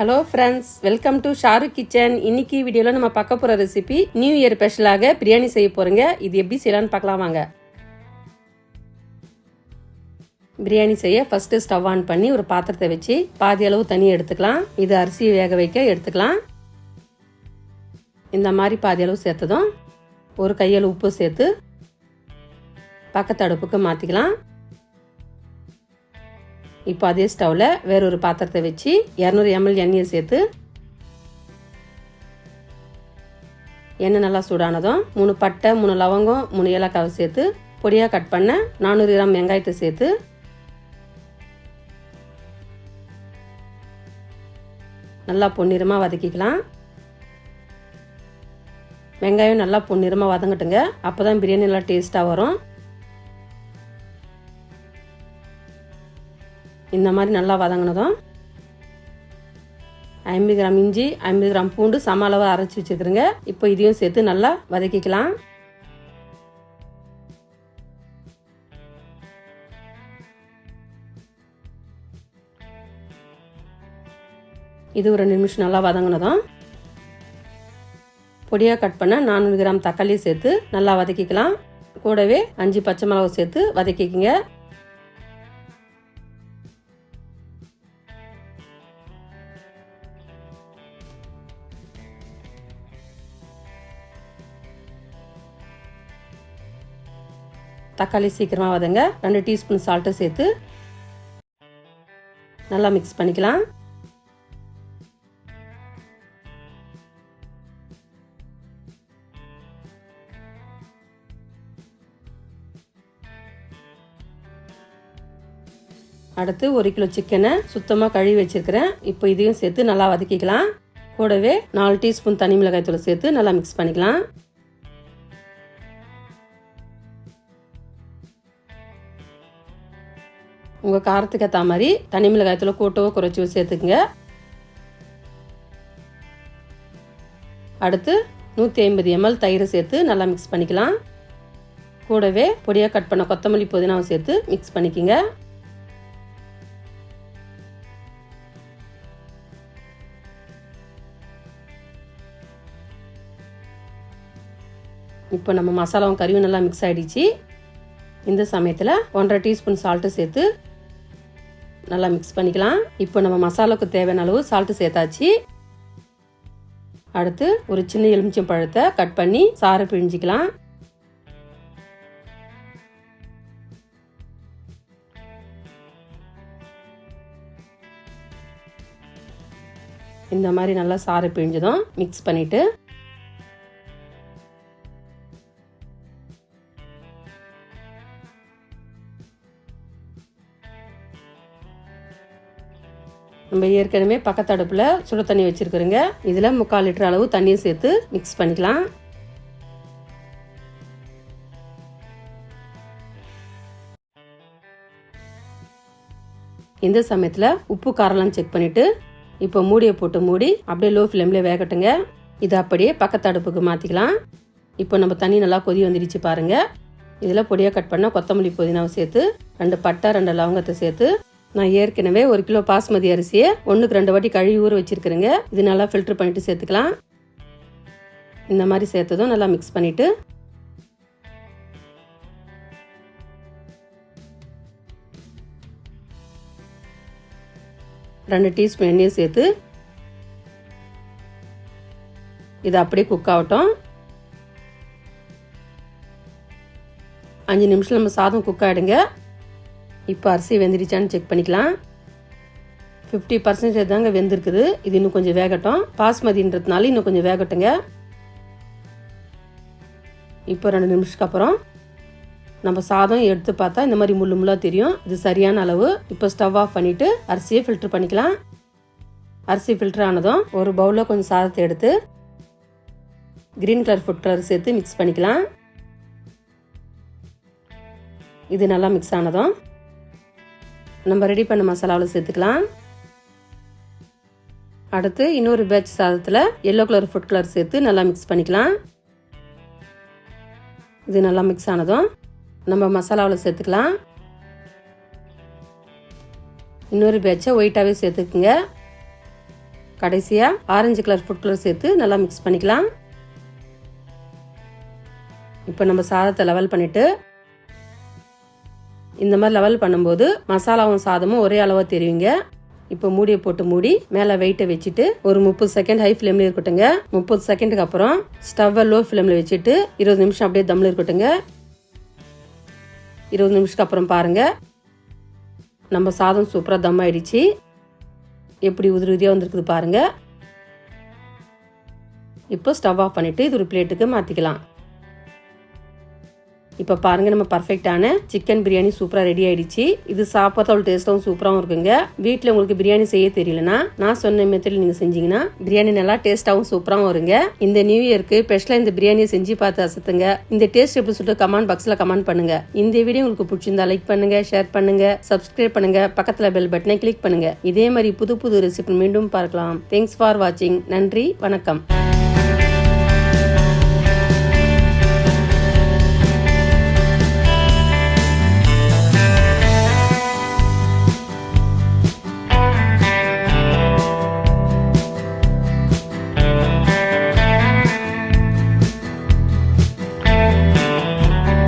Hello friends welcome to Shahrukh kitchen இன்னைக்கு வீடியோவில் நம்ம பார்க்க போகிற ரெசிபி நியூ இயர் ஸ்பெஷலாக பிரியாணி செய்ய போகிறோங்க இது எப்படி செய்யலாம்னு பார்க்கலாம் வாங்க. பிரியாணி செய்ய ஃபஸ்ட்டு ஸ்டவ் ஆன் பண்ணி ஒரு பாத்திரத்தை வச்சு பாதி அளவு தண்ணி எடுத்துக்கலாம். இது அரிசியை வேக வைக்க எடுத்துக்கலாம். இந்த மாதிரி பாதி அளவு சேர்த்ததும் ஒரு கையளவு உப்பு சேர்த்து பக்கத்து அடுப்புக்கு மாற்றிக்கலாம் இப்போ அதே ஸ்டவ்வில் வேறொரு பாத்திரத்தை வச்சு இரநூறு எம்எல் எண்ணெயை சேர்த்து எண்ணெய் நல்லா சூடானதும் மூணு பட்டை மூணு லவங்கம் மூணு ஏலக்காவை சேர்த்து பொடியாக கட் பண்ண நானூறு கிராம் வெங்காயத்தை சேர்த்து நல்லா பொன்னிறமாக வதக்கிக்கலாம். வெங்காயம் நல்லா பொன்னிறமாக வதங்கட்டுங்க. அப்போ தான் பிரியாணி நல்லா டேஸ்ட்டாக வரும். இந்த மாதிரி நல்லா வதங்கினதும் ஐம்பது கிராம் இஞ்சி ஐம்பது கிராம் பூண்டு சம அளவு அரைச்சி வச்சுருக்குறேங்க. இப்போ இதையும் சேர்த்து நல்லா வதக்கிக்கலாம். இது ஒரு ரெண்டு நிமிஷம் நல்லா வதங்கினதும் பொடியாக கட் பண்ண நானூறு கிராம் தக்காளியை சேர்த்து நல்லா வதக்கிக்கலாம். கூடவே அஞ்சு பச்சை மிளகு சேர்த்து வதக்கிக்கங்க. தக்காளி சீக்கிரமாக வதங்க ரெண்டு டீஸ்பூன் சால்ட்டை சேர்த்து நல்லா மிக்ஸ் பண்ணிக்கலாம். அடுத்து ஒரு கிலோ சிக்கனை சுத்தமாக கழுவி வச்சிருக்கிறேன். இப்போ இதையும் சேர்த்து நல்லா வதக்கிக்கலாம். கூடவே நாலு டீஸ்பூன் தனி மிளகாய் தூள் சேர்த்து நல்லா மிக்ஸ் பண்ணிக்கலாம். உங்கள் காரத்துக்கு ஏற்ற மாதிரி தனி மிளகாயத்தில் கூட்டவோ குறைச்சோ சேர்த்துக்குங்க. அடுத்து நூற்றி ஐம்பது எம்எல் தயிரை சேர்த்து நல்லா மிக்ஸ் பண்ணிக்கலாம். கூடவே பொடியாக கட் பண்ண கொத்தமல்லி புதினாவை சேர்த்து மிக்ஸ் பண்ணிக்கோங்க. இப்போ நம்ம மசாலாவும் கறியும் நல்லா மிக்ஸ் ஆகிடுச்சு இந்த சமயத்தில் ஒன்றரை டீஸ்பூன் சால்ட்டு சேர்த்து நல்லா மிக்ஸ் பண்ணிக்கலாம். இப்போ நம்ம மசாலாவுக்கு தேவையான அளவு சால்ட்டு சேர்த்தாச்சு. அடுத்து ஒரு சின்ன எலுமிச்சம் பழத்தை கட் பண்ணி சாறு பிழிஞ்சிக்கலாம். இந்த மாதிரி நல்லா சாறு பிழிஞ்சதும் மிக்ஸ் பண்ணிவிட்டு நம்ம ஏற்கனவே பக்கத்து அடுப்பில் சுட தண்ணி வச்சுருக்குறோங்க. இதில் முக்கால் லிட்டர் அளவு தண்ணியை சேர்த்து மிக்ஸ் பண்ணிக்கலாம். இந்த சமயத்தில் உப்பு காரெல்லாம் செக் பண்ணிவிட்டு இப்போ மூடியை போட்டு மூடி அப்படியே லோ ஃப்ளேமில் வேகட்டுங்க. இது அப்படியே பக்கத்து அடுப்புக்கு மாற்றிக்கலாம் இப்போ நம்ம தண்ணி நல்லா கொதி வந்துடுச்சு பாருங்கள் இதில் பொடியாக கட் பண்ணால் கொத்தமல்லி புதினாவை சேர்த்து ரெண்டு பட்டை ரெண்டு லவங்கத்தை சேர்த்து நான் ஏற்கனவே ஒரு கிலோ பாஸ்மதி அரிசியை ஒன்றுக்கு ரெண்டு வாட்டி கழுவி ஊற வச்சுருக்குறேங்க. இது நல்லா ஃபில்ட்ரு பண்ணிவிட்டு சேர்த்துக்கலாம். இந்த மாதிரி சேர்த்ததும் நல்லா மிக்ஸ் பண்ணிவிட்டு ரெண்டு டீஸ்பூன் எண்ணெயும் சேர்த்து இது அப்படியே குக் ஆகட்டும். அஞ்சு நிமிஷம் நம்ம சாதம் குக் ஆகிடுங்க இப்போ அரிசி வெந்துடுச்சான்னு செக் பண்ணிக்கலாம். ஃபிஃப்டி பர்சன்டேஜ் தாங்க வெந்திருக்குது. இது இன்னும் கொஞ்சம் வேகட்டும். பாஸ்மதின்றதுனால இன்னும் கொஞ்சம் வேகட்டுங்க. இப்போ ரெண்டு நிமிஷத்துக்கு அப்புறம் நம்ம சாதம் எடுத்து பார்த்தா இந்த மாதிரி முள்ளு முள்ளாக தெரியும். இது சரியான அளவு. இப்போ ஸ்டவ் ஆஃப் பண்ணிவிட்டு அரிசியை ஃபில்டர் பண்ணிக்கலாம். அரிசி ஃபில்டர் ஆனதும் ஒரு பவுலில் கொஞ்சம் சாதத்தை எடுத்து க்ரீன் கலர் ஃபுட் கலர் சேர்த்து மிக்ஸ் பண்ணிக்கலாம். இது நல்லா மிக்ஸ் ஆனதும் நம்ம ரெடி பண்ண மசாலாவில் சேர்த்துக்கலாம். அடுத்து இன்னொரு பேட்ச் சாதத்தில் எல்லோ கலர் ஃபுட் கலர் சேர்த்து நல்லா மிக்ஸ் பண்ணிக்கலாம். இது நல்லா மிக்ஸ் ஆனதும் நம்ம மசாலாவில் சேர்த்துக்கலாம். இன்னொரு பேட்சை ஒயிட்டாகவே சேர்த்துக்குங்க. கடைசியாக ஆரஞ்சு கலர் ஃபுட் கலர் சேர்த்து நல்லா மிக்ஸ் பண்ணிக்கலாம். இப்போ நம்ம சாதத்தை லெவல் பண்ணிவிட்டு இந்த மாதிரி லெவல் பண்ணும்போது மசாலாவும் சாதமும் ஒரே அளவாக தெரிவிங்க இப்போ மூடியை போட்டு மூடி மேலே வெயிட்டை வச்சுட்டு ஒரு முப்பது செகண்ட் ஹை ஃப்ளேமில் இருக்கட்டுங்க முப்பது செகண்டுக்கு அப்புறம் ஸ்டவ்வை லோ ஃப்ளேமில் வச்சுட்டு இருபது நிமிஷம் அப்படியே தம்மில் இருக்கட்டுங்க இருபது நிமிஷத்துக்கு அப்புறம் பாருங்க. நம்ம சாதம் சூப்பராக தம் ஆயிடுச்சு. எப்படி உதிரி உதிரியாக வந்திருக்குது பாருங்க. இப்போ ஸ்டவ் ஆஃப் பண்ணிட்டு இது ஒரு பிளேட்டுக்கு மாற்றிக்கலாம் இப்போ பாருங்க நம்ம பர்ஃபெக்டான சிக்கன் பிரியாணி சூப்பராக ரெடி ஆயிடுச்சு. இது சாப்பிட்றதோட டேஸ்ட்டாகவும் சூப்பராகவும் இருக்குங்க. வீட்டில் உங்களுக்கு பிரியாணி செய்ய தெரியலனா நான் சொன்ன மெத்தடில் நீங்கள் செஞ்சீங்கன்னா பிரியாணி நல்லா டேஸ்ட்டாகவும் சூப்பராகவும் வருங்க. இந்த நியூ இயர்க்கு ஸ்பெஷலாக இந்த பிரியாணியை செஞ்சு பார்த்து அசத்துங்க. இந்த டேஸ்ட் எப்படி சொல்லிட்டு கமெண்ட் பாக்ஸில் கமெண்ட் பண்ணுங்க. இந்த வீடியோ உங்களுக்கு பிடிச்சிருந்தா லைக் பண்ணுங்க ஷேர் பண்ணுங்க சப்ஸ்கிரைப் பண்ணுங்க பக்கத்தில் பெல் பட்டனை கிளிக் பண்ணுங்க. இதே மாதிரி புது புது ரெசிபி மீண்டும் பார்க்கலாம். தேங்க்ஸ் ஃபார் வாட்சிங் நன்றி வணக்கம்.